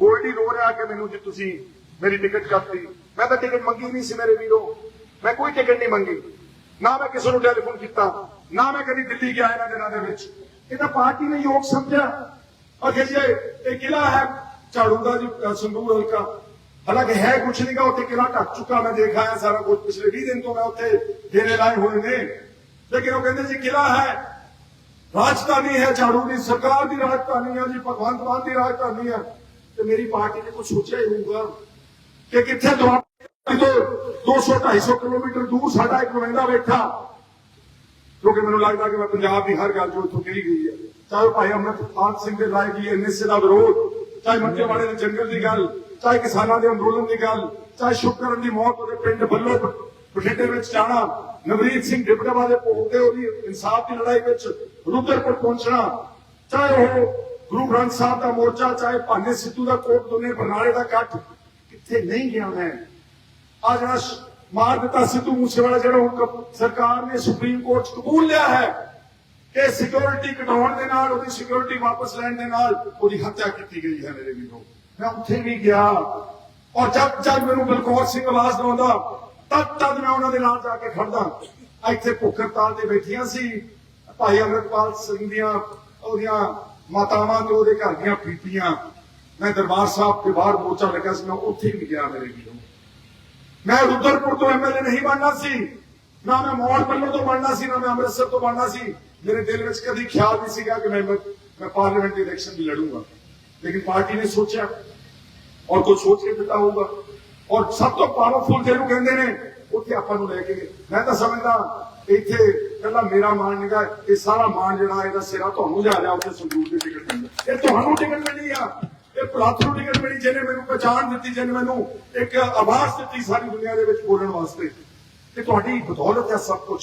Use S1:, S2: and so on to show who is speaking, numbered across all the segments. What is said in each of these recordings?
S1: ਗੋਲਡੀ ਰੋ ਰਿਹਾ ਕਿ ਮੈਨੂੰ ਜੀ ਤੁਸੀਂ ਮੇਰੀ ਟਿਕਟ ਕੱਟਤੀ। ਮੈਂ ਤਾਂ ਟਿਕਟ ਮੰਗੀ ਨਹੀਂ ਸੀ ਮੇਰੇ ਵੀਰੋ। ਮੈਂ ਕੋਈ ਟਿਕਟ ਨਹੀਂ ਮੰਗੀ। ਨਾ ਮੈਂ ਕਿਸੇ ਨੂੰ ਟੈਲੀਫੋਨ ਕੀਤਾ ਨਾ ਮੈਂ ਕਦੀ ਦਿੱਲੀ ਗਿਆ ਇਹਨਾਂ ਦਿਨਾਂ ਦੇ ਵਿੱਚ। ਇਹ ਤਾਂ ਪਾਰਟੀ ਨੇ ਯੋਗ ਸਮਝਿਆ। ਔਰ ਜੇ ਇਹ ਕਿਲਾ ਹੈ ਝਾੜੂ ਦਾ ਜੀ ਅ, ਸੰਗਰੂਰ ਹਲਕਾ ਹਾਲਾਂਕਿ ਹੈ ਕੁਛ ਨਹੀਂਗਾ ਉੱਥੇ ਕਿਲਾ ਢੱਕ ਚੁੱਕਾ ਮੈਂ ਦੇਖਿਆ ਹੈ ਸਾਰਾ ਕੁਝ ਪਿਛਲੇ 20 ਦਿਨ ਤੋਂ ਮੈਂ ਉੱਥੇ ਡੇਰੇ ਲਾਏ ਹੋਏ ਨੇ। ਲੇਕਿਨ ਉਹ ਕਹਿੰਦੇ ਜੀ ਕਿਲਾ ਹੈ ਰਾਜਧਾਨੀ ਹੈ ਝਾੜੂ ਦੀ ਸਰਕਾਰ ਦੀ ਰਾਜਧਾਨੀ ਹੈ ਜੀ ਭਗਵੰਤ ਮਾਨ ਦੀ ਰਾਜਧਾਨੀ ਹੈ। ਤੇ ਮੇਰੀ ਪਾਰਟੀ ਨੇ ਕੁਝ ਸੋਚਿਆ ਹੀ ਹੋਊਗਾ ਕਿ ਕਿੱਥੇ ਦੁਆਬੀ ਤੋਂ 200 250 ਕਿਲੋਮੀਟਰ ਦੂਰ ਸਾਡਾ ਇੱਕ ਨੁਮਾਇੰਦਾ ਬੈਠਾ। ਕਿਉਂਕਿ ਮੈਨੂੰ ਲੱਗਦਾ ਕਿ ਮੈਂ ਪੰਜਾਬ ਦੀ ਹਰ ਗੱਲ ਜੋ ਇੱਥੋਂ ਕਹੀ ਗਈ ਹੈ। ਚਾਹੇ ਭਾਈ ਅਮਰਪਾਲ ਸਿੰਘ ਦੇ ਲਾਇਕ ਹੀ ਐਨਐਸਏ ਦਾ ਵਿਰੋਧ, ਚਾਹੇ ਮੱਕੇਵਾੜੇ ਦੇ ਜੰਗਲ ਦੀ ਗੱਲ, ਚਾਹੇ ਕਿਸਾਨਾਂ ਦੇ ਅੰਦੋਲਨ ਦੀ ਗੱਲ, ਚਾਹੇ ਸ਼ੁਕਰਨ ਦੀ ਮੌਤ ਉਹਦੇ ਪਿੰਡ ਵੱਲੋਂ ਬਠਿੰਡੇ ਵਿੱਚ ਜਾਣਾ ਨਵਰੀਤ ਸਿੰਘ ਡਿਪਟਵਾ ਦੇ ਭੋਗ ਤੇ ਉਹਦੀ ਇਨਸਾਫ ਦੀ ਲੜਾਈ ਵਿੱਚ ਰੁਦਰਪੁਰ ਪਹੁੰਚਣਾ, ਚਾਹੇ ਉਹ ਗੁਰੂ ਗ੍ਰੰਥ ਸਾਹਿਬ ਦਾ ਮੋਰਚਾ, ਚਾਹੇ ਭਾਨੇ ਸਿੱਧੂ ਦਾ ਕੋਟ, ਦੁਨੇ ਬਰਨਾਲੇ ਦਾ ਕੱਟ ਕਿੱਥੇ ਨਹੀਂ ਗਿਆ ਮੈਂ। ਆ ਜਿਹੜਾ ਮਾਰ ਦਿੱਤਾ ਸਿੱਧੂ ਮੂਸੇਵਾਲਾ, ਜਿਹੜਾ ਹੁਣ ਸਰਕਾਰ ਨੇ ਸੁਪਰੀਮ ਕੋਰਟ 'ਚ ਕਬੂਲ ਲਿਆ ਹੈ ਕਿ ਸਿਕਿਉਰਿਟੀ ਕਟਾਉਣ ਦੇ ਨਾਲ, ਉਹਦੀ ਸਿਕਿਉਰਿਟੀ ਵਾਪਸ ਲੈਣ ਦੇ ਨਾਲ ਉਹਦੀ ਹੱਤਿਆ ਕੀਤੀ ਗਈ ਹੈ ਮੇਰੇ ਵੀਰੋ। ਮੈਂ ਉੱਥੇ ਵੀ ਗਿਆ ਔਰ ਜਦ ਜਦ ਮੈਨੂੰ ਬਲਕੌਰ ਸਿੰਘ ਆਵਾਜ਼ ਦਵਾਉਂਦਾ, ਤਦ ਤਦ ਮੈਂ ਉਹਨਾਂ ਦੇ ਨਾਲ ਜਾ ਕੇ ਖੜਦਾ ਇੱਥੇ ਭੁੱਖ ਹੜਤਾਲ ਤੇ ਬੈਠੀਆਂ ਸੀ। ਭਾਈ ਅਮਰਪਾਲ ਸਿੰਘ ਦੀਆਂ, ਉਹਦੀਆਂ ਮਾਤਾਵਾਂ ਤੇ ਉਹਦੇ ਘਰ ਦੀਆਂ ਬੀਬੀਆਂ, ਮੈਂ ਦਰਬਾਰ ਸਾਹਿਬ ਦੇ ਬਾਹਰ ਮੋਰਚਾ ਲੱਗਾ ਸੀ, ਮੈਂ ਉੱਥੇ ਵੀ ਗਿਆ ਮੇਰੇ ਵੀਰੋ। ਮੈਂ ਰੁਦਰਪੁਰ ਤੋਂ ਐਮਐਲਏ ਨਹੀਂ ਬਣਨਾ ਸੀ, ਨਾ ਮੈਂ ਮੌੜ ਵੱਲੋਂ ਤੋਂ ਬਣਨਾ ਸੀ, ਨਾ ਮੈਂ ਅੰਮ੍ਰਿਤਸਰ ਤੋਂ ਬਣਨਾ ਸੀ। ਮੇਰੇ ਦਿਲ ਵਿੱਚ ਕਦੀ ਖਿਆਲ ਨਹੀਂ ਸੀਗਾ ਕਿ ਮੈਂ ਮੈਂ ਪਾਰਲੀਮੈਂਟ ਦੀ ਇਲੈਕਸ਼ਨ ਵੀ ਲੜੂੰਗਾ। ਲੇਕਿਨ ਪਾਰਟੀ ਨੇ ਸੋਚਿਆ, ਔਰ ਕੁਝ ਸੋਚ ਕੇ ਦਿੱਤਾ ਹੋਊਗਾ। ਔਰ ਸਭ ਤੋਂ ਪਾਵਰਫੁਲ ਜਿਹਨੂੰ ਕਹਿੰਦੇ ਨੇ, ਉੱਥੇ ਆਪਾਂ ਨੂੰ ਲੈ ਕੇ ਮੈਂ ਤਾਂ ਸਮਝਦਾ, ਇੱਥੇ ਕੱਲਾ ਮੇਰਾ ਮਾਣ ਨਿਗਾ ਇਹ ਸਾਰਾ ਮਾਣ ਜਿਹੜਾ ਇਹਦਾ ਸਿਰਾ ਤੁਹਾਨੂੰ ਜਾ ਰਿਹਾ ਉੱਥੇ ਸੰਦੂਕ ਦੀ ਟਿਕਟ ਮਿਲਦੀ ਇਹ ਤੁਹਾਨੂੰ ਟਿਕਟ ਮਿਲੀ ਆ। ਇਹ ਪ੍ਰਾਥ ਨੂੰ ਟਿਕਟ ਮਿਲੀ ਜਿਹਨੇ ਮੈਨੂੰ ਪਛਾਣ ਦਿੱਤੀ, ਜਿਹਨੇ ਮੈਨੂੰ ਇੱਕ ਆਵਾਜ਼ ਦਿੱਤੀ ਸਾਰੀ ਦੁਨੀਆ ਦੇ ਵਿੱਚ ਬੋਲਣ ਵਾਸਤੇ ਇਹ ਤੁਹਾਡੀ ਬਦੌਲਤ ਹੈ ਸਭ ਕੁਝ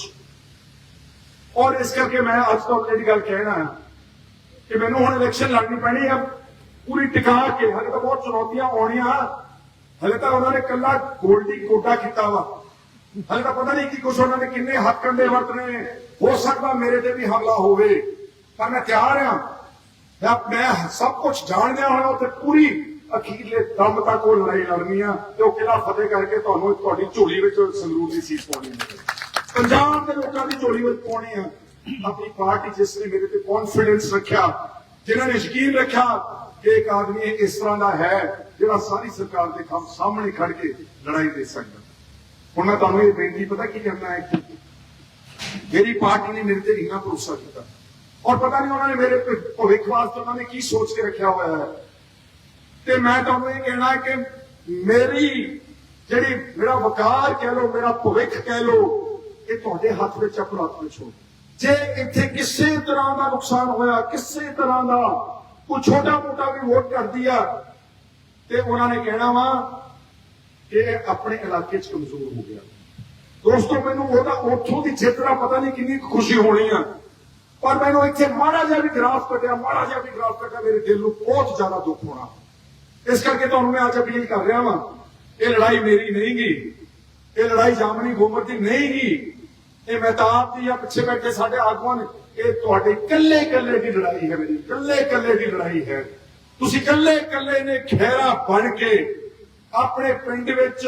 S1: ਔਰ ਇਸ ਕਰਕੇ ਮੈਂ ਅੱਜ ਤੋਂ ਜਿਹੜੀ ਗੱਲ ਕਹਿਣਾ ਹੈ ਕਿ ਮੈਨੂੰ ਹੁਣ ਇਲੈਕਸ਼ਨ ਲੜਨੀ ਪੈਣੀ ਹੈ ਪੂਰੀ ਟਿਕਾ ਕੇ ਹਲੇ ਤਾਂ ਬਹੁਤ ਚੁਣੌਤੀਆਂ ਆਉਣੀਆਂ। ਹਲੇ ਤਾਂ ਉਹਨਾਂ ਨੇ ਕੱਲਾ ਗੋਲਡੀ ਕੋਟਾ ਕੀਤਾ ਵਾ। ਹਲੇ ਤਾਂ ਪਤਾ ਨਹੀਂ ਕਿ ਕੁਛ ਉਹਨਾਂ ਨੇ ਕਿੰਨੇ ਹੱਥ ਕੰਡੇ ਵਰਤਨੇ, ਹੋ ਸਕਦਾ ਮੇਰੇ ਤੇ ਵੀ ਹਮਲਾ ਹੋਵੇ। ਪਰ ਮੈਂ ਤਿਆਰ ਹਾਂ। ਮੈਂ ਸਭ ਕੁਝ ਜਾਣਦਿਆਂ ਹੋਇਆ ਉੱਥੇ ਪੂਰੀ ਅਖੀਰਲੇ ਦਮ ਤੱਕ ਉਹ ਲੜਾਈ ਲੜਨੀ ਆ ਤੇ ਉਹ ਕਿਲਾ ਫਤਿਹ ਕਰਕੇ ਤੁਹਾਨੂੰ ਤੁਹਾਡੀ ਝੋਲੀ ਵਿੱਚ ਸੰਗਰੂਰ ਦੀ ਸੀਟ ਪਾਉਣੀ ਹੈ। ਪੰਜਾਬ ਦੇ ਲੋਕਾਂ ਦੀ ਝੋਲੀ ਵਿੱਚ ਪਾਉਣੀ ਆ ਆਪਣੀ ਪਾਰਟੀ ਜਿਸ ਨੇ ਮੇਰੇ ਤੇ ਕੌਨਫੀਡੈਂਸ ਰੱਖਿਆ, ਜਿਨ੍ਹਾਂ ਨੇ ਯਕੀਨ ਰੱਖਿਆ ਕਿ ਇੱਕ ਆਦਮੀ ਇਸ ਤਰ੍ਹਾਂ ਦਾ ਹੈ ਜਿਹੜਾ ਸਾਰੀ ਸਰਕਾਰ ਦੇ ਕੰਮ ਸਾਹਮਣੇ ਖੜ ਕੇ ਲੜਾਈ ਦੇ ਸਕਦਾ ਹੁਣ ਮੈਂ ਤੁਹਾਨੂੰ ਇਹ ਬੇਨਤੀ, ਪਤਾ ਕੀ ਕਰਨਾ ਹੈ? ਮੇਰੀ ਪਾਰਟੀ ਨੇ ਮੇਰੇ ਤੇ ਇੰਨਾ ਭਰੋਸਾ ਕੀਤਾ। ਔਰ ਪਤਾ ਨਹੀਂ ਉਹਨਾਂ ਨੇ ਮੇਰੇ ਭਵਿੱਖ ਵਾਸਤੇ ਉਹਨਾਂ ਨੇ ਕੀ ਸੋਚ ਕੇ ਰੱਖਿਆ ਹੋਇਆ ਹੈ। ਤੇ ਮੈਂ ਤੁਹਾਨੂੰ ਇਹ ਕਹਿਣਾ ਕਿ ਮੇਰੀ ਜਿਹੜੀ, ਮੇਰਾ ਵਕਾਰ ਕਹਿ ਲੋ ਮੇਰਾ ਭਵਿੱਖ ਕਹਿ ਲੋ ਇਹ ਤੁਹਾਡੇ ਹੱਥ ਵਿੱਚ ਆ ਹੱਥ ਵਿੱਚ ਹੋ ਜੇ ਇੱਥੇ ਕਿਸੇ ਤਰ੍ਹਾਂ ਦਾ ਨੁਕਸਾਨ ਹੋਇਆ, ਕਿਸੇ ਤਰ੍ਹਾਂ ਦਾ ਕੋਈ ਛੋਟਾ ਮੋਟਾ ਵੀ ਵੋਟ ਕਰਦੀ ਆ, ਤੇ ਉਹਨਾਂ ਨੇ ਕਹਿਣਾ ਵਾ ਕਿ ਆਪਣੇ ਇਲਾਕੇ 'ਚ ਕਮਜ਼ੋਰ ਹੋ ਗਿਆ। ਦੋਸਤੋ, ਮੈਨੂੰ ਉਹਦਾ ਉੱਥੋਂ ਦੀ ਜਿੱਤ ਦਾ ਪਤਾ ਨਹੀਂ ਕਿੰਨੀ ਖੁਸ਼ੀ ਹੋਣੀ ਆ। ਪਰ ਮੈਨੂੰ ਇੱਥੇ ਮਾੜਾ ਜਿਹਾ ਵੀ ਗ੍ਰਾਫ ਕੱਟਿਆ ਮਾੜਾ ਜਿਹਾ ਵੀ ਗ੍ਰਾਫ ਕੱਟਿਆ ਮੇਰੇ ਦਿਲ ਨੂੰ ਬਹੁਤ ਜ਼ਿਆਦਾ ਦੁੱਖ ਹੋਣਾ। ਇਸ ਕਰਕੇ ਤੁਹਾਨੂੰ ਮੈਂ ਅੱਜ ਅਪੀਲ ਕਰ ਰਿਹਾ ਵਾਂ, ਇਹ ਲੜਾਈ ਮੇਰੀ ਨਹੀਂ ਗੀ। ਇਹ ਲੜਾਈ ਜਾਮਨੀ ਗੋਮਰ ਦੀ ਨਹੀਂ ਗੀ। ਇਹ ਮਹਿਤਾਬ ਦੀ ਆ, ਪਿੱਛੇ ਬੈਠੇ ਸਾਡੇ ਆਗੂਆਂ ਨੇ। ਇਹ ਤੁਹਾਡੇ ਇਕੱਲੇ ਇਕੱਲੇ ਦੀ ਲੜਾਈ ਹੈ ਮੇਰੀ, ਇਕੱਲੇ ਇਕੱਲੇ ਦੀ ਲੜਾਈ ਹੈ। ਤੁਸੀਂ ਇਕੱਲੇ ਇਕੱਲੇ ਨੇ ਖਹਿਰਾ ਬਣ ਕੇ ਆਪਣੇ ਪਿੰਡ ਵਿੱਚ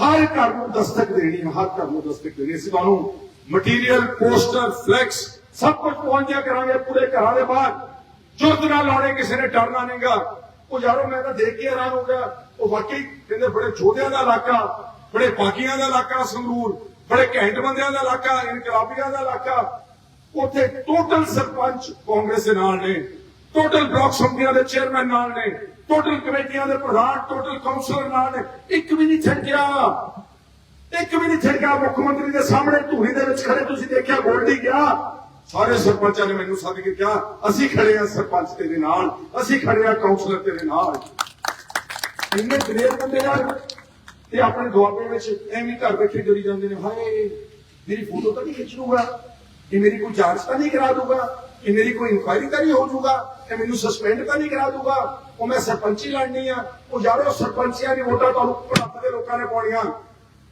S1: ਹਰ ਘਰ ਨੂੰ ਦਸਤਕ ਦੇਣੀ ਹੈ ਹਰ ਘਰ ਨੂੰ ਦਸਤਕ ਦੇਣੀ ਅਸੀਂ ਤੁਹਾਨੂੰ ਮਟੀਰੀਅਲ ਪੋਸਟਰ ਫਲੈਕਸ ਸਭ ਕੁਝ ਪਹੁੰਚਿਆ ਕਰਾਂਗੇ ਪੂਰੇ ਘਰਾਂ ਦੇ ਬਾਹਰ। ਜੁਰਤ ਨਾਲ ਲਾਉਣੇ ਕਿਸੇ ਨੇ ਡਰਨਾ ਨਹੀਂਗਾ ਉਹ ਯਾਰੋ, ਮੈਂ ਤਾਂ ਦੇਖ ਕੇ ਹੈਰਾਨ ਹੋ ਗਿਆ। ਉਹ ਵਾਕਈ ਕਹਿੰਦੇ ਬੜੇ ਛੋਟਿਆਂ ਦਾ ਇਲਾਕਾ, ਬੜੇ ਬਾਕੀਆਂ ਦਾ ਇਲਾਕਾ ਸੰਗਰੂਰ, ਬੜੇ ਘੈਂਟ ਬੰਦਿਆਂ ਦਾ ਇਲਾਕਾ, ਇਨਕਲਾਬੀਆਂ ਦਾ ਇਲਾਕਾ। ਉੱਥੇ ਟੋਟਲ ਸਰਪੰਚ ਕਾਂਗਰਸ ਦੇ ਨਾਲ ਨੇ ਟੋਟਲ ਬਲਾਕ ਸੰਮਤੀਆਂ ਦੇ ਚੇਅਰਮੈਨ ਨਾਲ ਨੇ। ਟੋਟਲ ਕਮੇਟੀਆਂ ਦੇ ਪ੍ਰਧਾਨ ਟੋਟਲ ਕਾਉਂਸਲਰ ਨਾਲ ਇੱਕ ਵੀ ਨਹੀਂ ਛੱਡਿਆ ਇੱਕ ਵੀ ਨਹੀਂ ਛੱਡਿਆ ਮੁੱਖ ਮੰਤਰੀ ਦੇ ਸਾਹਮਣੇ ਧੂਰੀ ਦੇ ਵਿੱਚ ਖੜੇ। ਤੁਸੀਂ ਦੇਖਿਆ ਗੋਲਡੀ ਗਿਆ। ਸਾਰੇ ਸਰਪੰਚਾਂ ਨੇ ਮੈਨੂੰ ਸੱਦ ਕੇ ਕਿਹਾ, ਅਸੀਂ ਖੜੇ ਆ ਸਰਪੰਚ ਤੇਰੇ ਨਾਲ, ਅਸੀਂ ਖੜੇ ਆ ਕਾਉਂਸਲਰ ਤੇਰੇ ਨਾਲ। ਇੰਨੇ ਦਲੇਰ ਬੰਦੇ ਯਾਰ ਤੇ ਆਪਣੇ ਦੁਆਬੇ ਵਿੱਚ ਐਵੇਂ ਘਰ ਬੈਠੇ ਜੁੜੀ ਜਾਂਦੇ ਨੇ। ਹਾਏ, ਮੇਰੀ ਫੋਟੋ ਤਾਂ ਨਹੀਂ ਖਿੱਚ ਲੂਗਾ। ਇਹ ਮੇਰੀ ਕੋਈ ਜਾਂਚ ਤਾਂ ਨਹੀਂ ਕਰਾ ਦੂਗਾ। ਇਹ ਮੇਰੀ ਕੋਈ ਇਨਕੁਆਇਰੀ ਤਾਂ ਨਹੀਂ ਹੋ ਜੂਗਾ। ਇਹ ਮੈਨੂੰ ਸਸਪੈਂਡ ਤਾਂ ਨਹੀਂ ਕਰਾ ਦੂਗਾ ਉਹ ਮੈਂ ਸਰਪੰਚੀ ਲੜਨੀ ਆ। ਉਹ ਯਾਰੋ, ਸਰਪੰਚੀਆਂ ਦੀ ਵੋਟਾਂ ਤੁਹਾਨੂੰ ਭੜੱਪ ਦੇ ਲੋਕਾਂ ਨੇ ਪਾਉਣੀਆਂ।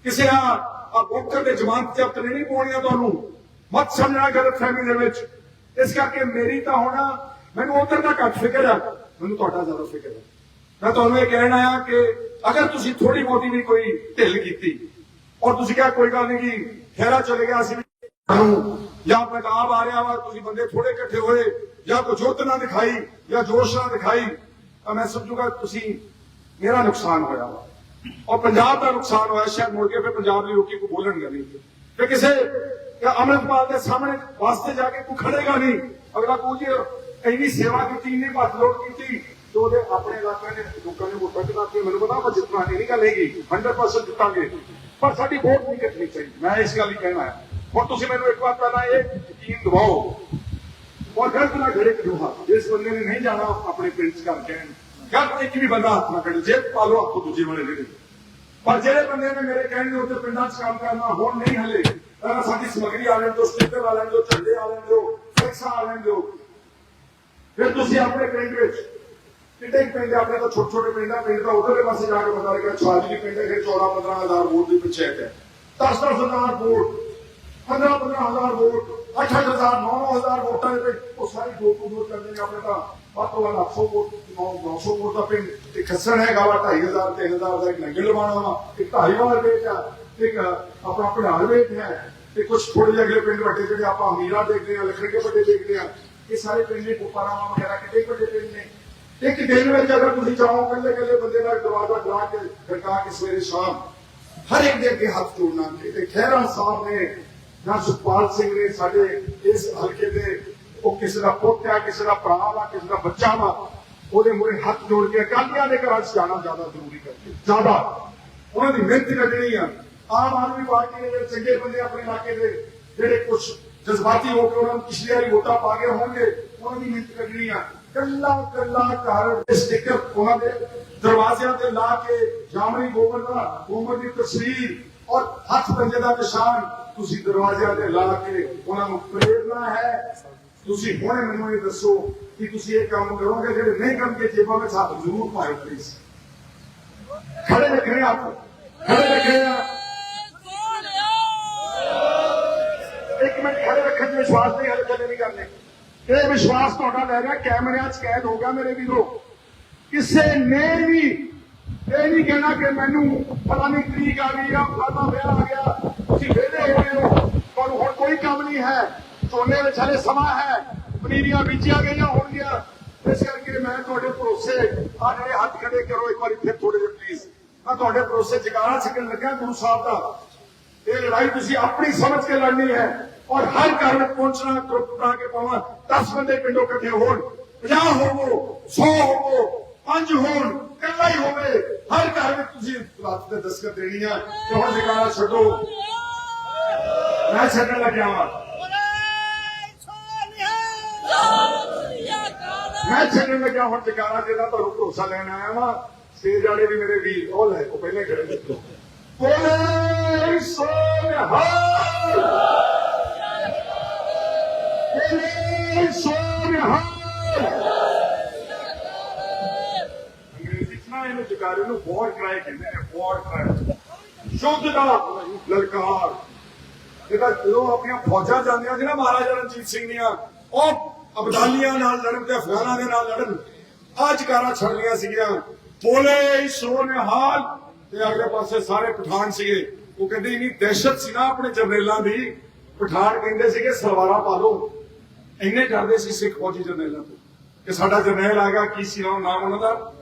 S1: ਕਿਸੇ ਆ ਆ ਬੋਕਰ ਦੇ ਜ਼ਮਾਨਤ ਜ਼ਬਤ ਨੇ ਨਹੀਂ ਪਾਉਣੀਆਂ ਤੁਹਾਨੂੰ। ਮਤ ਸਮਝਣਾ ਗਲਤਫਹਿਮੀ ਦੇ ਵਿੱਚ। ਇਸ ਕਰਕੇ ਮੇਰੀ ਤਾਂ ਹੋਣਾ ਮੈਨੂੰ ਉਧਰ ਦਾ ਘੱਟ ਫਿਕਰ ਆ। ਮੈਨੂੰ ਤੁਹਾਡਾ ਜ਼ਿਆਦਾ ਫਿਕਰ ਹੈ ਮੈਂ ਤੁਹਾਨੂੰ ਇਹ ਕਹਿਣ ਆਇਆ ਕਿ ਅਗਰ ਤੁਸੀਂ ਥੋੜੀ ਬਹੁਤੀ ਵੀ ਕੋਈ ਢਿੱਲ ਕੀਤੀ, ਔਰ ਤੁਸੀਂ ਕਿਹਾ ਕੋਈ ਗੱਲ ਨਹੀਂ ਕਿ ਖੈਰਾ ਚਲੇ ਗਿਆ, ਅਸੀਂ ਵੀ ਜਾਂ ਪੰਜਾਬ ਆ ਰਿਹਾ ਵਾ, ਤੁਸੀਂ ਬੰਦੇ ਥੋੜੇ ਇਕੱਠੇ ਹੋਏ, ਜਾਂ ਕੋਈ ਜੁੱਤ ਨਾ ਦਿਖਾਈ, ਜਾਂ ਜੋਸ਼ ਨਾ ਦਿਖਾਈ, ਤਾਂ ਮੈਂ ਸਮਝੂਗਾ ਤੁਸੀਂ ਮੇਰਾ ਨੁਕਸਾਨ ਹੋਇਆ ਵਾ। ਔਰ ਪੰਜਾਬ ਦਾ ਨੁਕਸਾਨ ਹੋਇਆ, ਸ਼ਾਇਦ ਮੁੜ ਕੇ ਫਿਰ ਪੰਜਾਬ ਦੇ ਲੋਕੀ ਕੋ ਬੋਲਣਗੇ ਨਹੀਂ। ਫਿਰ ਕਿਸੇ ਜਾਂ ਅੰਮ੍ਰਿਤਪਾਲ ਦੇ ਸਾਹਮਣੇ ਵਾਸਤੇ ਜਾ ਕੇ ਕੋਈ ਖੜੇਗਾ ਨਹੀਂ। ਅਗਲਾ ਕਹੂ ਜੀ, ਇੰਨੀ ਸੇਵਾ ਕੀਤੀ, ਇੰਨੀ ਭੱਜ ਲੋੜ ਕੀਤੀ, ਤੇ ਉਹਦੇ ਆਪਣੇ ਇਲਾਕੇ ਦੇ ਲੋਕਾਂ ਨੇ ਵੋਟਾਂ ਚੁਕਾ ਕੇ ਮੈਨੂੰ ਪਤਾ ਆਪਾਂ ਜਿੱਤਣਾ ਨਹੀਂ ਗੱਲ ਹੈਗੀ 100% ਜਿੱਤਾਂਗੇ। ਪਰ ਸਾਡੀ ਵੋਟ ਨਹੀਂ ਕੱਟਣੀ ਚਾਹੀਦੀ। ਮੈਂ ਇਸ ਗੱਲ ਹੀ ਕਹਿਣਾ ਹੈ ਹੁਣ ਤੁਸੀਂ ਮੈਨੂੰ ਇੱਕ ਵਾਰ ਪਹਿਲਾਂ ਇਹ ਯਕੀਨ ਦਿਵਾਓ। ਔਰ ਗਲਤ ਨਾ ਘੜੇ ਕਢੂਹਾ ਜਿਸ ਬੰਦੇ ਨੇ ਨਹੀਂ ਜਾਣਾ, ਆਪਣੇ ਪਿੰਡ ਚ ਕਰ ਕਹਿਣ। ਗਲਤ ਇੱਕ ਵੀ ਬੰਦਾ ਹੱਥ ਨਾ ਕੱਢੇ ਜੇ ਪਾਲੋ ਹੱਥੋਂ ਦੂਜੇ ਵਾਲੇ ਦੇ ਪਰ ਜਿਹੜੇ ਬੰਦੇ ਨੇ ਮੇਰੇ ਕਹਿਣ ਦੇ ਉੱਤੇ ਪਿੰਡਾਂ 'ਚ ਕੰਮ ਕਰਨਾ ਹੁਣ ਨਹੀਂ ਹਲੇ ਸਾਡੀ ਸਮਗਰੀ ਆ ਲੈਣ ਦਿਓ ਸਟicker ਆ ਲੈਣ ਦਿਓ, ਝੰਡੇ ਆ ਲੈਣ ਦਿਓ ਫਲੈਕਸਾਂ ਆ ਲੈਣ ਦਿਓ। ਫਿਰ ਤੁਸੀਂ ਆਪਣੇ ਪਿੰਡ ਵਿੱਚ ਕਿਤੇ ਪਿੰਡ ਆਪਣੇ ਤਾਂ ਛੋਟੇ ਛੋਟੇ ਪਿੰਡਾਂ, ਪਿੰਡ ਦਾ ਉਧਰਲੇ ਪਾਸੇ ਜਾ ਕੇ ਪਤਾ ਲੱਗਿਆ ਛਾਜ ਦੀ ਪਿੰਡ ਹੈ ਫਿਰ 14 15 ਹਜ਼ਾਰ ਵੋਟ ਦੀ ਪੰਚਾਇਤ ਹੈ। 10 10 ਹਜ਼ਾਰ ਵੋਟ 15 15 ਹਜ਼ਾਰ ਵੋਟ 8 ਹਜ਼ਾਰ 9 ਹਜ਼ਾਰ ਵੋਟਾਂ ਦੇ ਵਿੱਚ ਉਹ ਸਾਰੀ ਦੋ ਕੁ ਵੋਟ ਕਰਦੇ ਨੇ ਆਪਣੇ ਤਾਂ ਵੱਧ ਤੋਂ ਵੱਧ 800 ਵੋਟ 900 ਵੋਟ ਦਾ ਪਿੰਡ ਤੇ ਖੱਸਣ ਹੈਗਾ ਵਾ 2500 3000 ਦਾ ਇੱਕ ਨੰਗਲ ਲਵਾਣਾ ਵਾ ਇੱਕ ਢਾਈਵਾਲ ਵੇਚ ਆ ਇੱਕ ਆਪਣਾ ਪੜਾਲ ਵੇਚ ਹੈ, ਤੇ ਕੁਝ ਥੋੜੇ ਜਿਹੇ ਅਗਲੇ ਪਿੰਡ ਵੱਡੇ ਜਿਹੜੇ ਆਪਾਂ ਅਮੀਰਾ ਦੇਖਦੇ ਆ ਲਖਣਗੇ ਵੱਡੇ ਦੇਖਦੇ ਆ ਇਹ ਸਾਰੇ ਪਿੰਡ ਨੇ ਕੁਪਾਰਾਵਾਂ ਵਗੈਰਾ ਕਿਤੇ ਵੱਡੇ ਪਿੰਡ ਨੇ। ਇੱਕ ਦਿਨ ਵਿੱਚ ਅਗਰ ਤੁਸੀਂ ਚਾਹੋ ਕੱਲੇ ਕੱਲੇ ਬੰਦੇ ਨਾਲ ਦਰਵਾਜ਼ਾ ਖੜਾ ਕੇ ਖੜਕਾ ਕੇ ਸਵੇਰੇ ਸ਼ਾਮ, ਹਰ ਇੱਕ ਦੇ ਅੱਗੇ ਹੱਥ ਜੋੜਨਾ ਤੇ ਖਹਿਰਾ ਸਾਹਿਬ ਨੇ ਜਾਂ ਸੁਖਪਾਲ ਸਿੰਘ ਨੇ ਸਾਡੇ ਇਸ ਹਲਕੇ ਦੇ, ਉਹ ਕਿਸੇ ਦਾ ਪੁੱਤ ਆ, ਕਿਸੇ ਦਾ ਭਰਾ ਵਾ, ਕਿਸੇ ਦਾ ਬੱਚਾ ਵਾ, ਉਹਦੇ ਮੂਹਰੇ ਹੱਥ ਜੋੜ ਕੇ ਅਕਾਲੀਆਂ ਦੇ ਘਰਾਂ 'ਚ ਜਾਣਾ ਜ਼ਿਆਦਾ ਜ਼ਰੂਰੀ ਕਰਕੇ ਜ਼ਿਆਦਾ। ਉਹਨਾਂ ਦੀ ਮਿਹਨਤ ਕੱਢਣੀ ਆ। ਆਮ ਆਦਮੀ ਪਾਰਟੀ ਦੇ ਜਿਹੜੇ ਚੰਗੇ ਬੰਦੇ ਆਪਣੇ ਇਲਾਕੇ ਦੇ ਜਿਹੜੇ ਕੁਝ ਜਜ਼ਬਾਤੀ ਹੋ ਕੇ ਉਹਨਾਂ ਨੂੰ ਪਿਛਲੀ ਵਾਰੀ ਵੋਟਾਂ ਪਾ ਗਏ ਹੋਣਗੇ, ਉਹਨਾਂ ਦੀ ਮਿਹਨਤ ਕੱਢਣੀ ਆ। ਕੱਲਾ ਕੱਲਾ ਘਰ ਦੇ ਸਟicker ਉਹਨਾਂ ਦੇ ਦਰਵਾਜ਼ਿਆਂ ਤੇ ਲਾ ਕੇ ਜਾਮਣੀ ਗੋਬਰ ਦਾ, ਗੋਬਰ ਦੀ ਤਸਵੀਰ ਔਰ ਹੱਥ ਪੰਜੇ ਦਾ ਨਿਸ਼ਾਨ ਤੁਸੀਂ ਦਰਵਾਜ਼ਿਆਂ ਤੇ ਲਾ ਕੇ ਉਹਨਾਂ ਨੂੰ ਪ੍ਰੇਰਨਾ ਹੈ। ਤੁਸੀਂ ਹੁਣੇ ਮੈਨੂੰ ਇਹ ਦੱਸੋ ਕਿ ਤੁਸੀਂ ਇਹ ਕੰਮ ਕਰੋਗੇ, ਜਿਹੜੇ ਨਹੀਂ ਕਰਨਗੇ, ਜੇਬਾਂ ਵਿੱਚ ਹੱਥ ਜ਼ਰੂਰ ਪਾਇਓ ਪਲੀਜ਼ ਖੜੇ ਰੱਖਣੇ ਆਪ, ਖੜੇ ਰੱਖਣੇ ਆ ਇੱਕ ਮਿੰਟ ਖੜੇ ਰੱਖਣ 'ਚ ਵਿਸ਼ਵਾਸ ਨਹੀਂ, ਹਲੇ ਕਦੇ ਨਹੀਂ ਕਰਨੇ। ਇਹ ਵਿਸ਼ਵਾਸ ਤੁਹਾਡਾ ਲੈ ਰਿਹਾ, ਕੈਮਰਿਆਂ 'ਚ ਕੈਦ ਹੋ ਗਿਆ ਮੇਰੇ ਵੀਰੋ। ਕਿਸੇ ਨੇ ਵੀ ਇਹ ਨਹੀਂ ਕਹਿਣਾ ਕਿ ਮੈਨੂੰ ਪਤਾ ਨਹੀਂ ਤਰੀਕ ਆ ਗਈ ਆ ਫਲਾਣਾ ਵਿਆਹ ਆ ਗਿਆ। ਤੁਸੀਂ ਵਿਹਲੇ ਹੋਏ ਹੋ। ਤੁਹਾਨੂੰ ਹੁਣ ਕੋਈ ਕੰਮ ਨਹੀਂ ਹੈ। ਝੋਨੇ ਵਿੱਚ ਹਲੇ ਸਮਾਂ ਹੈ। ਪਨੀਰੀਆਂ ਬੀਜੀਆਂ ਗਈਆਂ ਹੋਣਗੀਆਂ। ਇਸ ਕਰਕੇ ਮੈਂ ਤੁਹਾਡੇ ਭਰੋਸੇ ਆ ਜਿਹੜੇ ਹੱਥ ਖੜੇ ਕਰੋ, ਇੱਕ ਵਾਰੀ ਫਿਰ ਥੋੜੇ ਜਿਹਾ ਪਲੀਜ਼ ਮੈਂ ਤੁਹਾਡੇ ਭਰੋਸੇ ਜਗਾਰਾ ਛਕਣ ਲੱਗਾ ਗੁਰੂ ਸਾਹਿਬ ਦਾ। ਇਹ ਲੜਾਈ ਤੁਸੀਂ ਆਪਣੀ ਸਮਝ ਕੇ ਲੜਨੀ ਹੈ ਔਰ ਹਰ ਘਰ ਵਿੱਚ ਪਹੁੰਚਣਾ, ਗਰੁੱਪ ਬਣਾ ਕੇ ਪਾਵਾਂ 10 ਬੰਦੇ ਪਿੰਡੋਂ ਇਕੱਠੇ ਹੋਣ 50 ਹੋਵੋ 100 ਹੋਵੋ, ਪੰਜ ਹੋਣ, ਇਕੱਲਾ ਹੀ ਹੋਵੇ। ਹਰ ਘਰ ਵਿੱਚ ਤੁਸੀਂ ਰਾਤ ਦੇ ਦਸਕਤ ਦੇਣੀ ਆ। ਤੇ ਹੁਣ ਜਗਾਰਾ ਛੱਡੋ। ਮੈਂ ਛੱਡਣ ਲੱਗਿਆ ਵਾਂ। ਮੈਂ ਛੱਡਣ ਲੱਗਿਆ, ਹੁਣ ਜਗਾਰਾ ਜਿਹਦਾ ਤੁਹਾਨੂੰ ਭਰੋਸਾ ਲੈਣ ਆਇਆ ਵਾਂ। ਸਟੇਜ ਵਾਲੇ ਵੀ ਮੇਰੇ ਵੀਰ, ਉਹ ਲੈ, ਉਹ ਪਹਿਲੇ ਖੜੇ ਨੇ। ਬੋਲੇ ਸੋਨਹਾ ਬੋਲੇ ਸੋਨਹਾ ਅੰਗਰੇਜ਼ੀ ਚ ਨਾ ਇਹਨੂੰ ਜਗਾਰੇ ਨੂੰ ਵਾਰ ਕਰਾਈ ਕਹਿੰਦੇ ਨੇ ਵਾਰ ਕਰਾਈ ਸ਼ੁੱਧ ਦਾ ਲਲਕਾਰ। ਜਿਹੜਾ ਜਦੋਂ ਆਪਣੀਆਂ ਫੌਜਾਂ ਜਾਂਦੀਆਂ ਸੀ ਨਾ ਮਹਾਰਾਜਾ ਰਣਜੀਤ ਸਿੰਘ ਦੀਆਂ, ਉਹ ਅਬਦਾਲੀਆਂ ਨਾਲ ਲੜਨ ਤੇ ਅਫਗਾਨਾਂ ਦੇ ਨਾਲ ਲੜਨ, ਆਹ ਜਕਾਰਾਂ ਛੜਨੀਆਂ ਸੀਗੀਆਂ। ਬੋਲੇ ਸੋਨਹਾਲ ਤੇ ਅਗਲੇ ਪਾਸੇ ਸਾਰੇ ਪਠਾਨ ਸੀਗੇ। ਉਹ ਕਹਿੰਦੇ ਇੰਨੀ ਦਹਿਸ਼ਤ ਸੀ ਨਾ ਆਪਣੇ ਜਰਨੈਲਾਂ ਦੀ। ਪਠਾਨ ਕਹਿੰਦੇ ਸੀਗੇ, ਸਲਵਾਰਾਂ ਪਾ ਲਓ। ਇੰਨੇ ਡਰਦੇ ਸੀ ਸਿੱਖ ਫੌਜੀ ਜਰਨੈਲਾਂ ਤੋਂ ਕਿ ਸਾਡਾ ਜਰਨੈਲ ਆਏਗਾ ਕੀ ਸੀ ਨਾਮ ਨਾਮ ਉਹਨਾਂ ਦਾ?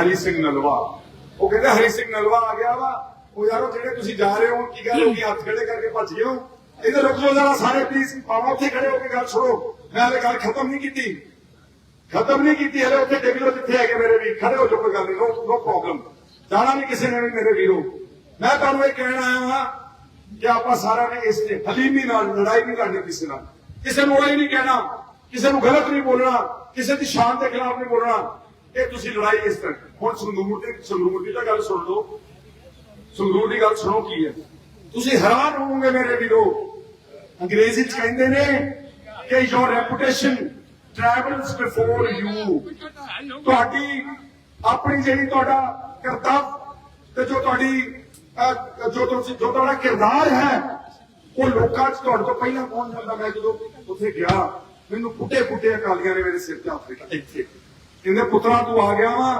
S1: ਹਰੀ ਸਿੰਘ ਨਲਵਾ। ਉਹ ਕਹਿੰਦੇ ਹਰੀ ਸਿੰਘ ਨਲਵਾ ਆ ਗਿਆ ਵਾ। ਉਹ ਯਾਰੋ ਜਿਹੜੇ ਤੁਸੀਂ ਜਾ ਰਹੇ ਹੋ? ਕੀ ਗੱਲ ਹੋ ਗਈ? ਹੱਥ ਖੜੇ ਕਰਕੇ ਭੱਜ ਗਏ ਹੋ? ਇਹਦੇ ਰੁਕ ਜਰਾ, ਸਾਰੇ ਪਲੀਜ਼ ਪਾਵਾ ਉੱਥੇ ਖੜੇ ਹੋ ਕੇ ਗੱਲ ਸੁਣੋ। ਮੈਂ ਹਲੇ ਗੱਲ ਖਤਮ ਨਹੀਂ ਕੀਤੀ। ਖਤਮ ਨਹੀਂ ਕੀਤੀ, ਹਲੇ ਉੱਥੇ ਡਿੱਗ ਜਿੱਥੇ ਹੈਗੇ ਮੇਰੇ ਵੀਰ। ਖੜੇ ਹੋ ਜਾਓ, ਕੋਈ ਗੱਲ ਨਹੀਂ ਨੋ ਪ੍ਰੋਬਲਮ ਜਾਣਾ ਨਹੀਂ ਕਿਸੇ ਨੇ ਵੀ ਮੇਰੇ ਵੀਰੋ। ਮੈਂ ਤੁਹਾਨੂੰ ਇਹ ਕਹਿਣ ਆਇਆ ਹਾਂ ਕਿ ਆਪਾਂ ਸਾਰਿਆਂ ਨੇ ਇਸ ਤੇ ਹਲੀਮੀ ਨਾਲ ਲੜਾਈ ਨਹੀਂ ਕਰਨੀ ਕਿਸੇ ਨਾਲ। ਕਿਸੇ ਨੂੰ ਇਹ ਨਹੀਂ ਕਹਿਣਾ, ਕਿਸੇ ਨੂੰ ਗਲਤ ਨਹੀਂ ਬੋਲਣਾ, ਕਿਸੇ ਦੀ ਸ਼ਾਨ ਦੇ ਖਿਲਾਫ ਨਹੀਂ ਬੋਲਣਾ। ਇਹ ਤੁਸੀਂ ਲੜਾਈ ਇਸ ਤਰ੍ਹਾਂ ਹੁਣ ਸੰਗਰੂਰ ਦੀ ਸੰਗਰੂਰ ਦੀ ਤਾਂ ਗੱਲ ਸੁਣ ਲਓ। ਸੰਗਰੂਰ ਦੀ ਗੱਲ ਸੁਣੋ ਕੀ ਹੈ। ਤੁਸੀਂ ਹੈਰਾਨ ਹੋਵੋਗੇ ਮੇਰੇ ਵੀਰੋ। ਅੰਗਰੇਜ਼ੀ ਚ ਕਹਿੰਦੇ ਨੇ ਕਿ your reputation travels before you ਤੁਹਾਡੀ ਆਪਣੀ ਜਿਹੜੀ ਤੁਹਾਡਾ ਕਰਤੱਵ ਤੇ ਜੋ ਤੁਹਾਡੀ ਜੋ ਤੁਸੀਂ, ਜੋ ਤੁਹਾਡਾ ਕਿਰਦਾਰ ਹੈ, ਉਹ ਲੋਕਾਂ 'ਚ ਤੁਹਾਡੇ ਤੋਂ ਪਹਿਲਾਂ ਪਹੁੰਚ ਜਾਂਦਾ। ਮੈਂ ਜਦੋਂ ਉੱਥੇ ਗਿਆ, ਮੈਨੂੰ ਪੁੱਟੇ ਪੁੱਟੇ ਅਕਾਲੀਆਂ ਨੇ ਮੇਰੇ ਸਿਰ ਤੇ ਹੱਥ ਦਿੱਤਾ। ਇੱਥੇ। ਕਹਿੰਦੇ, ਪੁੱਤਰਾ, ਤੂੰ ਆ ਗਿਆ ਵਾ।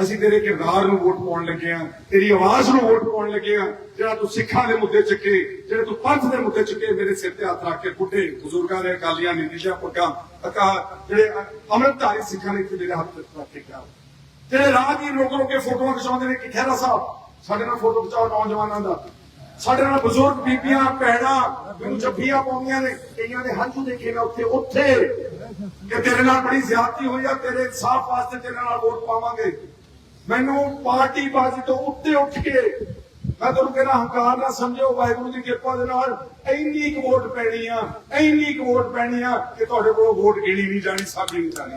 S1: ਅਸੀਂ ਤੇਰੇ ਕਿਰਦਾਰ ਨੂੰ ਵੋਟ ਪਾਉਣ ਲੱਗੇ ਆ ਤੇਰੀ ਆਵਾਜ਼ ਨੂੰ ਵੋਟ ਪਾਉਣ ਲੱਗੇ ਆ ਜਿਹੜਾ ਤੂੰ ਸਿੱਖਾਂ ਦੇ ਮੁੱਦੇ ਚੱਕੇ, ਜਿਹੜੇ ਤੂੰ ਪੰਥ ਦੇ ਮੁੱਦੇ ਚੱਕੇ, ਮੇਰੇ ਸਿਰ ਤੇ ਹੱਥ ਰੱਖ ਕੇ ਬੁੱਢੇ, ਬਜ਼ੁਰਗਾਂ ਦੇ, ਅਕਾਲੀਆਂ ਨੇ ਨੀਲਾ ਪੱਗਾਂ ਅਕਾ, ਜਿਹੜੇ ਅਮਰਤਾਰੀ ਸਿੱਖਾਂ ਨੇ ਇੱਥੇ ਹੱਥ ਰੱਖ ਕੇ ਕਿਹਾ। ਜਿਹੜੇ ਰਾਹਗੀਰ ਰੋਕ ਰੋਕ ਕੇ ਫੋਟੋਆਂ ਖਿਚਾਉਂਦੇ ਨੇ, ਕਿ ਖਹਿਰਾ ਸਾਹਿਬ, ਸਾਡੇ ਨਾਲ ਫੋਟੋ ਖਿਚਾਓ ਨੌਜਵਾਨਾਂ ਦਾ। ਸਾਡੇ ਨਾਲ ਬਜ਼ੁਰਗ ਬੀਬੀਆਂ, ਭੈਣਾਂ, ਮੈਨੂੰ ਜੱਫੀਆਂ ਪਾਉਂਦੀਆਂ ਨੇ, ਕਈਆਂ ਦੇ ਹੰਝੂ ਦੇਖੇ ਮੈਂ ਉੱਥੇ ਉੱਥੇ, ਕਿ ਤੇਰੇ ਨਾਲ ਬੜੀ ਜ਼ਿਆਦਤੀ ਹੋਈ ਆ, ਤੇਰੇ ਇਨਸਾਫ ਵਾਸਤੇ ਤੇਰੇ ਨਾਲ ਵੋਟ ਪਾਵਾਂਗੇ। ਮੈਨੂੰ ਪਾਰਟੀ ਬਾਜ਼ੀ ਤੋਂ ਉੱਤੇ ਉੱਠ ਕੇ ਮੈਂ ਤੁਹਾਨੂੰ ਕਹਿੰਦਾ ਹੰਕਾਰ ਨਾ ਸਮਝੋ ਵਾਹਿਗੁਰੂ ਦੀ ਕਿਰਪਾ ਦੇ ਨਾਲ ਇੰਨੀ ਕੁ ਵੋਟ ਪੈਣੀ ਆ ਇੰਨੀ ਕੁ ਵੋਟ ਪੈਣੀ ਆ ਕਿ ਤੁਹਾਡੇ ਕੋਲੋਂ ਵੋਟ ਗਿਣੀ ਨਹੀਂ ਜਾਣੀ ਸਾਡੀ ਨਹੀਂ ਜਾਣੀ।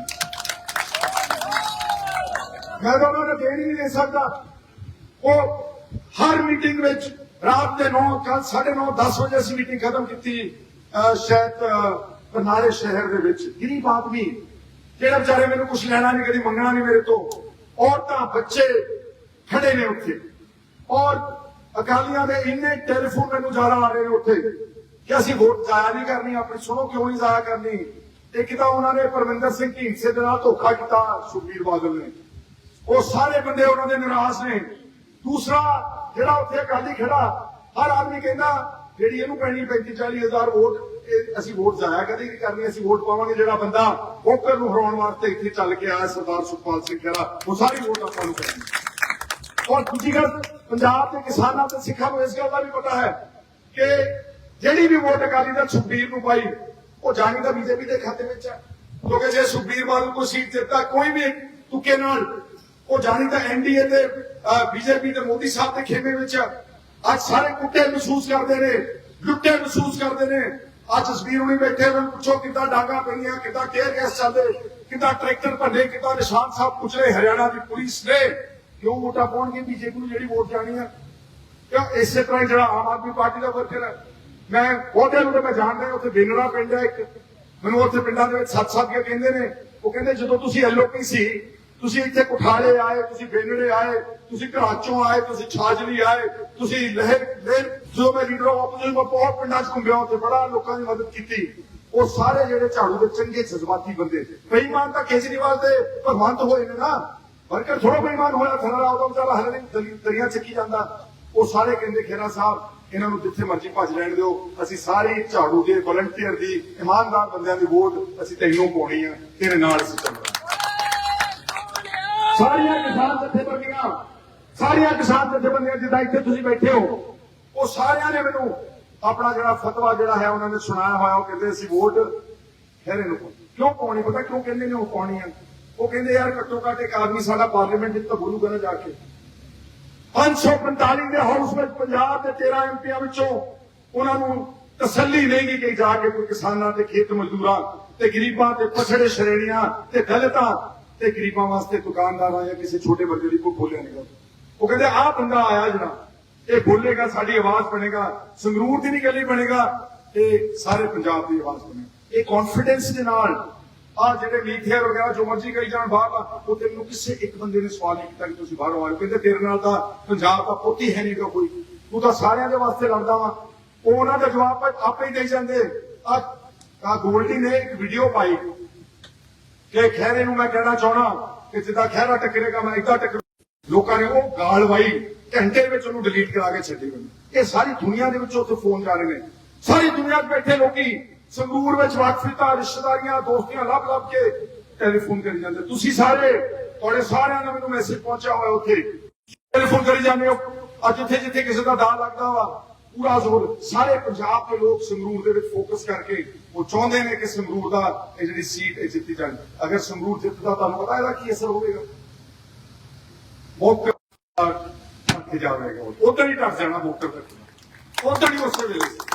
S1: ਮੈਂ ਤਾਂ ਉਹਨਾਂ ਨੂੰ ਦੇਣ ਹੀ ਨਹੀਂ ਦੇ ਸਕਦਾ। ਉਹ ਹਰ ਮੀਟਿੰਗ ਵਿੱਚ ਰਾਤ ਦੇ 9 ਕੱਲ 9:30 10 ਵਜੇ ਅਸੀਂ ਮੀਟਿੰਗ ਖਤਮ ਕੀਤੀ ਸ਼ਾਇਦ ਅਹ, ਬਰਨਾਲੇ ਸ਼ਹਿਰ ਦੇ ਵਿੱਚ। ਗਰੀਬ ਆਦਮੀ ਜਿਹੜਾ ਵਿਚਾਰੇ ਮੈਨੂੰ ਕੁਝ ਲੈਣਾ ਨਹੀਂ ਕਦੀ ਮੰਗਣਾ ਨਹੀਂ ਮੇਰੇ ਤੋਂ। ਔਰਤਾਂ, ਬੱਚੇ ਖੜੇ ਨੇ ਉੱਥੇ। ਔਰ ਅਕਾਲੀਆਂ ਦੇ ਇੰਨੇ ਟੈਲੀਫੋਨ ਮੈਨੂੰ ਜ਼ਿਆਦਾ ਆ ਰਹੇ ਨੇ ਉੱਥੇ ਕਿ ਅਸੀਂ ਵੋਟ ਜ਼ਾਇਆ ਨਹੀਂ ਕਰਨੀ, ਆਪਣੀ ਸੁਣੋ ਕਿਉਂ ਨਹੀਂ ਜ਼ਾਇਆ ਕਰਨੀ। ਇੱਕ ਤਾਂ ਉਹਨਾਂ ਨੇ ਪਰਮਿੰਦਰ ਸਿੰਘ ਢੀਂਡਸੇ ਦੇ ਨਾਲ ਧੋਖਾ ਕੀਤਾ ਸੁਖਬੀਰ ਬਾਦਲ ਨੇ। ਉਹ ਸਾਰੇ ਬੰਦੇ ਉਹਨਾਂ ਦੇ ਨਿਰਾਸ਼ ਨੇ। ਦੂਸਰਾ, ਜਿਹੜਾ ਉੱਥੇ ਅਕਾਲੀ ਖੜਾ, ਹਰ ਆਦਮੀ ਕਹਿੰਦਾ, ਜਿਹੜੀ ਇਹਨੂੰ ਪੈਣੀ 35 40 ਹਜ਼ਾਰ ਵੋਟ ਅਸੀਂ ਵੋਟ ਜ਼ਾਇਆ ਕਦੇ ਨਹੀਂ ਕਰਨੀ, ਅਸੀਂ ਵੋਟ ਪਾਵਾਂਗੇ ਜਿਹੜਾ ਬੰਦਾ ਵੋਟਰ ਨੂੰ ਹਰਾਉਣ ਵਾਸਤੇ ਇੱਥੇ ਚੱਲ ਕੇ ਆਇਆ ਸਰਦਾਰ ਸੁਖਪਾਲ ਸਿੰਘ ਖਹਿਰਾ, ਉਹ ਸਾਰੀ ਵੋਟ ਆਪਾਂ ਨੂੰ ਕਰਨੀ ਔਰ ਦੂਜੀ ਗੱਲ, ਪੰਜਾਬ ਦੇ ਕਿਸਾਨਾਂ ਤੇ ਸਿੱਖਾਂ ਨੂੰ ਇਸ ਗੱਲ ਦਾ ਵੀ ਪਤਾ ਹੈ ਕਿ ਜਿਹੜੀ ਵੀ ਵੋਟ ਅਕਾਲੀ ਦਲ ਸੁਖਬੀਰ ਨੂੰ ਪਾਈ, ਉਹ ਜਾਣੀ ਦਾ ਬੀਜੇਪੀ ਦੇ ਖਾਤੇ ਵਿੱਚ ਹੈ। ਕਿਉਂਕਿ ਜੇ ਸੁਖਬੀਰ ਬਾਦਲ ਕੋਈ ਸੀਟ ਦਿੱਤਾ, ਕੋਈ ਵੀ ਤੁਕੇ ਨਾਲ, ਉਹ ਜਾਣੀ ਤਾਂ ਐਨਡੀਏ ਤੇ ਬੀਜੇਪੀ ਤੇ ਮੋਦੀ ਸਾਹਿਬ ਦੇ ਖੇਮੇ ਵਿੱਚ ਅੱਜ ਸਾਰੇ ਕੁੱਟੇ ਮਹਿਸੂਸ ਕਰਦੇ ਨੇ, ਲੁੱਟੇ ਮਹਿਸੂਸ ਕਰਦੇ ਨੇ। ਅੱਜ ਜਸਵੀਰ ਹੁਣੀ ਬੈਠੇ ਉਹਨਾਂ ਪੁੱਛੋ ਕਿੱਦਾਂ ਡਾਂਗਾ ਪਈਆਂ, ਕਿੱਦਾਂ ਕੇਅਰ ਗੈਸ ਚੱਲਦੇ, ਕਿੱਦਾਂ ਟਰੈਕਟਰ ਭੰਨੇ, ਕਿੱਦਾਂ ਨਿਸ਼ਾਨ ਸਾਹਿਬ ਪੁੱਛ ਰਹੇ ਹਰਿਆਣਾ ਦੀ ਪੁਲਿਸ ਨੇ, ਕਿਉਂ ਵੋਟਾਂ ਪਾਉਣਗੇ ਬੀਜੇਪੀ ਨੂੰ ਜਿਹੜੀ ਵੋਟ ਜਾਣੀ ਆ। ਕਿਉਂ ਇਸੇ ਤਰ੍ਹਾਂ ਜਿਹੜਾ ਆਮ ਆਦਮੀ ਪਾਰਟੀ ਦਾ ਵਰਕਰ ਹੈ, ਮੈਂ ਬਹੁਤਿਆਂ ਨੂੰ ਮੈਂ ਜਾਣਦਾ, ਉੱਥੇ ਬੇਨੜਾ ਪਿੰਡ ਹੈ ਇੱਕ। ਮੈਨੂੰ ਉੱਥੇ ਪਿੰਡਾਂ ਦੇ ਵਿੱਚ ਸੱਤ ਸੱਤ ਕੇ ਕਹਿੰਦੇ ਨੇ, ਉਹ ਕਹਿੰਦੇ ਜਦੋਂ ਤੁਸੀਂ ਐਲਓਪੀ ਸੀ ਤੁਸੀਂ ਇੱਥੇ ਕੁਠਾਲੇ ਆਏ, ਤੁਸੀਂ ਬੇਨੜੇ ਆਏ, ਤੁਸੀਂ ਘਰਾਚੋਂ ਆਏ, ਤੁਸੀਂ ਛਾਜਲੀ ਆਏ, ਤੁਸੀਂ ਲਹਿਰ ਲਹਿਰ, ਜਦੋਂ ਮੈਂ ਲੀਡਰ ਆਫ ਆਪੋਜੀਸ਼ਨ ਮੈਂ ਬਹੁਤ ਪਿੰਡਾਂ 'ਚ ਘੁੰਮਿਆ ਉੱਥੇ, ਬੜਾ ਲੋਕਾਂ ਦੀ ਮਦਦ ਕੀਤੀ। ਉਹ ਸਾਰੇ ਜਿਹੜੇ ਝਾੜੂ ਦੇ ਚੰਗੇ ਜਜ਼ਬਾਤੀ ਬੰਦੇ ਬੇਈਮਾਨ ਤਾਂ ਕੇਜਰੀਵਾਲ ਦੇ ਭਗਵੰਤ ਹੋਏ ਨੇ ਨਾ। ਵਰਕਰ ਥੋੜਾ ਬੇਈਮਾਨ ਹੋਇਆ ਥਰਾ ਉਹਦਾ ਵਿਚਾਰਾ ਹਲੇ ਨਹੀਂ, ਦਰੀ- ਚੱਕੀ ਜਾਂਦਾ। ਉਹ ਸਾਰੇ ਕਹਿੰਦੇ, ਖੇਰਾ ਸਾਹਿਬ, ਇਹਨਾਂ ਨੂੰ ਜਿੱਥੇ ਮਰਜ਼ੀ ਭੱਜ ਲੈਣ ਦਿਓ। ਅਸੀਂ ਸਾਰੇ ਝਾੜੂ ਦੇ ਵਲੰਟੀਅਰ ਦੀ, ਇਮਾਨਦਾਰ ਬੰਦਿਆਂ ਦੀ ਵੋਟ ਅਸੀਂ ਤੈਨੂੰ ਪਾਉਣੀ ਆ, ਤੇਰੇ ਨਾਲ ਅਸੀਂ ਚੱਲਣਾ। ਸਾਰੀਆਂ ਕਿਸਾਨ ਜਥੇਬੰਦੀਆਂ, ਸਾਰੀਆਂ ਕਿਸਾਨ ਜਥੇਬੰਦੀਆਂ ਜਿੱਦਾਂ ਇੱਥੇ ਤੁਸੀਂ ਬੈਠੇ ਹੋ, ਉਹ ਸਾਰਿਆਂ ਨੇ ਮੈਨੂੰ ਆਪਣਾ ਜਿਹੜਾ ਫਤਵਾ ਜਿਹੜਾ ਹੈ ਉਹਨਾਂ ਨੇ ਸੁਣਾਇਆ ਹੋਇਆ, ਉਹ ਕਹਿੰਦੇ ਅਸੀਂ ਵੋਟ ਖੈਰੇ ਨੂੰ ਕਿਉਂ ਪਾਉਣੀ? ਪਤਾ ਕਿਉਂ ਕਹਿੰਦੇ ਨੇ ਉਹ ਪਾਉਣੀ ਆ? ਉਹ ਕਹਿੰਦੇ, ਯਾਰ ਘੱਟੋ ਘੱਟ ਇੱਕ ਆਦਮੀ ਸਾਡਾ ਪਾਰਲੀਮੈਂਟ ਵਿੱਚ ਤਾਂ ਬੋਲੂਗਾ ਨਾ ਜਾ ਕੇ। 545 ਦੇ ਹਾਊਸ ਵਿੱਚ ਪੰਜਾਬ ਦੇ 13 ਐਮਪੀਆਂ ਵਿੱਚੋਂ ਉਹਨਾਂ ਨੂੰ ਤਸੱਲੀ ਨਹੀਂ ਕਿ ਜਾ ਕੇ ਕੋਈ ਕਿਸਾਨਾਂ ਤੇ ਖੇਤ ਮਜ਼ਦੂਰਾਂ ਤੇ ਗਰੀਬਾਂ ਤੇ ਪਛੜੇ ਸ਼੍ਰੇਣੀਆਂ ਤੇ ਦਲਿਤਾਂ ਤੇ ਗਰੀਬਾਂ ਵਾਸਤੇ ਦੁਕਾਨਦਾਰਾਂ ਜਾਂ ਕਿਸੇ ਛੋਟੇ ਬੰਦੇ ਲਈ ਕੋਈ ਬੋਲਿਆ ਨਹੀਂ ਗਾ। ਉਹ ਕਹਿੰਦੇ, ਆਹ ਬੰਦਾ ਆਇਆ ਜਨਾ ਇਹ ਬੋਲੇਗਾ, ਸਾਡੀ ਆਵਾਜ਼ ਬਣੇਗਾ, ਸੰਗਰੂਰ ਦੀ ਨਹੀਂ ਗੱਲੀ ਬਣੇਗਾ, ਇਹ ਸਾਰੇ ਪੰਜਾਬ ਦੀ ਆਵਾਜ਼ ਬਣੇਗਾ। ਇਹ ਕੌਨਫੀਡੈਂਸ ਦੇ ਨਾਲ ਆ ਜਿਹੜੇ ਲੀਥੀਅਰ ਵਗੈਰਾ ਜੋ ਮਰਜ਼ੀ ਕਰੀ ਜਾਣ ਬਾਹਰ ਦਾ ਉਹ ਤੇ ਕਿਸੇ ਇੱਕ ਬੰਦੇ ਨੇ ਸਵਾਲ ਨਹੀਂ ਕੀਤਾ ਕਿ ਤੁਸੀਂ ਬਾਹਰੋਂ ਆਏ ਕਹਿੰਦੇ, ਤੇਰੇ ਨਾਲ ਤਾਂ ਪੰਜਾਬ ਦਾ ਪੋਤੀ ਹੈ ਨਹੀਂ ਗਾ ਕੋਈ। ਤੂੰ ਤਾਂ ਸਾਰਿਆਂ ਦੇ ਵਾਸਤੇ ਲੜਦਾ ਵਾ। ਉਹਨਾਂ ਦਾ ਜਵਾਬ ਆਪੇ ਹੀ ਦੇ ਜਾਂਦੇ। ਆ ਆ ਗੋਲਡੀ ਨੇ, ਇੱਕ ਵੀਡੀਓ ਪਾਈ। ਕਿ ਖੈਰੇ ਨੂੰ ਮੈਂ ਕਹਿਣਾ ਚਾਹਣਾ ਕਿ ਜਿੱਦਾਂ ਖੈਰਾ ਟੱਕਰੇਗਾ, ਮੈਂ ਇਦਾਂ ਟੱਕਰ ਲੋਕਾਂ ਨੇ ਉਹ ਗਾਲ ਵਾਈ, ਘੰਟੇ ਵਿੱਚ ਉਹਨੂੰ ਡਿਲੀਟ ਕਰਾ ਕੇ ਛੱਡੀ ਮੈਨੂੰ। ਇਹ ਸਾਰੀ ਦੁਨੀਆ ਦੇ ਵਿੱਚ ਉੱਥੇ ਫੋਨ ਜਾ ਰਹੇ ਨੇ। ਸਾਰੀ ਦੁਨੀਆ 'ਚ ਬੈਠੇ ਲੋਕੀ, ਸੰਗਰੂਰ ਵਿੱਚ ਵਾਕਫੀਤਾ, ਰਿਸ਼ਤੇਦਾਰੀਆਂ, ਦੋਸਤੀਆਂ ਲੱਭ ਲੱਭ ਕੇ ਟੈਲੀਫੋਨ ਕਰੀ ਜਾਂਦੇ। ਤੁਸੀਂ ਸਾਰੇ, ਤੁਹਾਡੇ ਸਾਰਿਆਂ ਦਾ ਮੈਨੂੰ ਮੈਸੇਜ ਪਹੁੰਚਿਆ ਹੋਇਆ ਉੱਥੇ। ਟੈਲੀਫੋਨ ਕਰੀ ਜਾਂਦੇ ਹੋ। ਅੱਜ ਜਿੱਥੇ ਜਿੱਥੇ ਕਿਸੇ ਦਾ ਦਾਅ ਲੱਗਦਾ ਵਾ ਪੂਰਾ ਜ਼ੋਰ ਸਾਰੇ ਪੰਜਾਬ ਦੇ ਲੋਕ ਸੰਗਰੂਰ ਦੇ ਵਿੱਚ ਫੋਕਸ ਕਰਕੇ ਉਹ ਚਾਹੁੰਦੇ ਨੇ ਕਿ ਸੰਗਰੂਰ ਦਾ ਇਹ ਜਿਹੜੀ ਸੀਟ ਇਹ ਜਿੱਤੀ ਜਾਣ। ਅਗਰ ਸੰਗਰੂਰ ਜਿੱਤਦਾ ਤੁਹਾਨੂੰ ਪਤਾ ਇਹਦਾ ਕੀ ਅਸਰ ਹੋਵੇਗਾ? ਵੋਟਰ ਕਿੱਥੇ ਜਾਵੇਗਾ ਉਧਰ ਹੀ ਟੱਟ ਜਾਣਾ ਵੋਟਰ ਤੱਕ ਉਧਰ ਹੀ ਉਸੇ ਵੇਲੇ।